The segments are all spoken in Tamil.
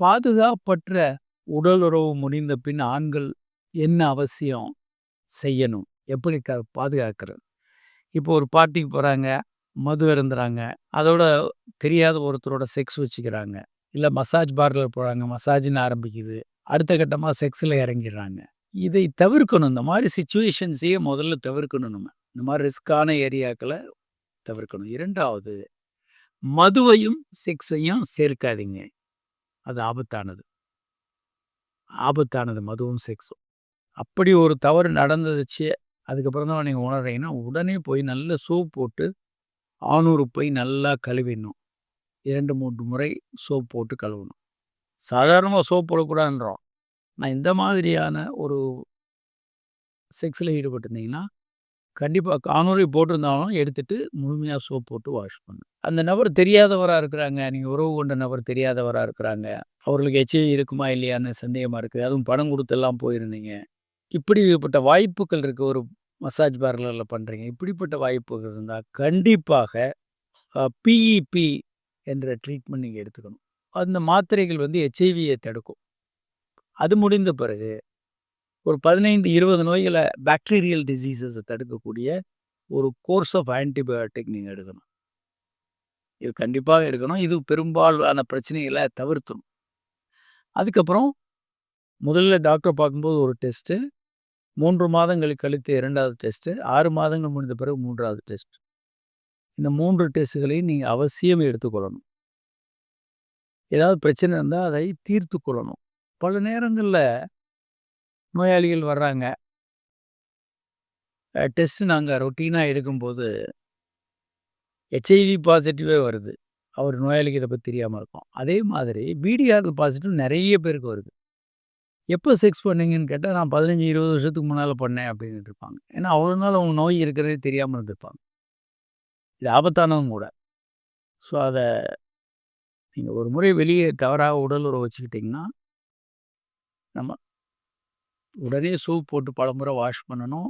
பாதுகாப்பற்ற உடலுறவு முடிந்த பின் ஆண்கள் என்ன அவசியம் செய்யணும்? எப்படி க பாதுகாக்கிறது? இப்போ ஒரு பார்ட்டிக்கு போகிறாங்க மது இருந்துறாங்க அதோட தெரியாத ஒருத்தரோட செக்ஸ் வச்சுக்கிறாங்க. இல்லை மசாஜ் பார்லர் போகிறாங்க மசாஜின்னு ஆரம்பிக்குது. அடுத்த கட்டமாக செக்ஸில் இறங்கிடுறாங்க. இதை தவிர்க்கணும். இந்த மாதிரி சுச்சுவேஷன்ஸையே முதல்ல தவிர்க்கணும் நம்ம. இந்த மாதிரி ரிஸ்க்கான ஏரியாக்களை தவிர்க்கணும். இரண்டாவது மதுவையும், செக்ஸையும் சேர்க்காதீங்க. அது ஆபத்தானது. ஆபத்தானது மதுவும், செக்ஸும். அப்படி ஒரு தவறு நடந்துச்சு அதுக்கப்புறம் தான் நீங்கள் உணர்றீங்கன்னா, உடனே போய் நல்ல சோப் போட்டு, ஆணுறுப்பை நல்லா கழுவிடணும். 2, 3 முறை சோப் போட்டு கழுவணும். சாதாரணமாக சோப் போடக்கூடாதுன்றோம். நான் இந்த மாதிரியான ஒரு செக்ஸில் ஈடுபட்டிருந்தீங்கன்னா, கண்டிப்பாக காணொலி போட்டிருந்தாலும் எடுத்துட்டு முழுமையாக சோப் போட்டு வாஷ் பண்ணும் அந்த நபர் தெரியாதவராக இருக்கிறாங்க. நீங்கள் உறவு கொண்ட நபர் தெரியாதவராக இருக்கிறாங்க. அவர்களுக்கு எச்ஐவி இருக்குமா இல்லையான்னு சந்தேகமாக இருக்குது அதுவும் பணம் கொடுத்தெல்லாம் போயிருந்தீங்க. இப்படிப்பட்ட வாய்ப்புகள் இருக்குது ஒரு மசாஜ் பார்லரில் பண்ணுறீங்க இப்படிப்பட்ட வாய்ப்புகள் இருந்தால் கண்டிப்பாக பிஇபி என்ற ட்ரீட்மெண்ட் நீங்கள் எடுத்துக்கணும். அந்த மாத்திரைகள் வந்து ஹெச்ஐவியை தடுக்கும். அது முடிந்த பிறகு ஒரு பதினைந்து இருபது நோய்களை பாக்டீரியல் டிசீஸஸை தடுக்கக்கூடிய ஒரு கோர்ஸ் ஆஃப் ஆன்டிபயோட்டிக் நீங்கள் எடுக்கணும். இது கண்டிப்பாக எடுக்கணும். இது பெரும்பாலான பிரச்சனைகளை தவிர்த்தணும் அதுக்கப்புறம் முதல்ல டாக்டர் பார்க்கும்போது ஒரு டெஸ்ட்டு. மூன்று மாதங்களுக்கு கழித்து இரண்டாவது டெஸ்ட்டு. ஆறு மாதங்கள் முடிந்த பிறகு மூன்றாவது டெஸ்ட். இந்த மூன்று டெஸ்ட்டுகளையும் நீங்கள் அவசியம் எடுத்துக்கொள்ளணும். ஏதாவது பிரச்சனை இருந்தால் அதை தீர்த்து கொள்ளணும். பல நேரங்களில் நோயாளிகள் வர்றாங்க. டெஸ்ட் நாங்கள் ரொட்டீனாக எடுக்கும்போது ஹெச்ஐவி பாசிட்டிவே வருது. அவர் நோயாளிக்கு இதை பத்தி தெரியாமல் இருக்கும். அதே மாதிரி பிடிஆர் பாசிட்டிவ் நிறைய பேருக்கு வருது. எப்போ செக்ஸ் பண்ணீங்கன்னு கேட்டால் நான் 15, 20 வருஷத்துக்கு முன்னால் பண்ணேன் அப்படின்ட்டு இருப்பாங்க. ஏன்னா அவ்வளோ நாள் அவங்க நோய் இருக்கிறதே தெரியாமல் இருந்திருப்பாங்க. இது ஆபத்தானதும் கூட. ஸோ அதை நீங்கள் ஒரு முறை வெளியே தவறாக உடல் உறவு வச்சுக்கிட்டிங்கன்னா நம்ம உடனே சோப் போட்டு பலமுறை வாஷ் பண்ணணும்.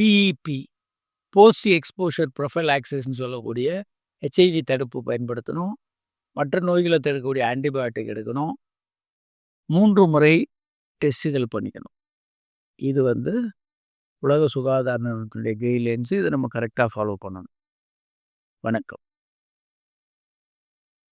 பிஇபி போஸ்ட் எக்ஸ்போஷர் ப்ரொஃபைல் ஆக்சஸ்ன்னு சொல்லக்கூடிய ஹெச்ஐவி தடுப்பு பயன்படுத்தணும். மற்ற நோய்களை தடுக்கக்கூடிய ஆன்டிபயோட்டிக் எடுக்கணும். மூன்று முறை டெஸ்ட்டுகள் பண்ணிக்கணும். இது வந்து உலக சுகாதார நிறுவனத்தினுடைய கைட்லைன்ஸ். இதை நம்ம கரெக்டாக ஃபாலோ பண்ணணும். வணக்கம்.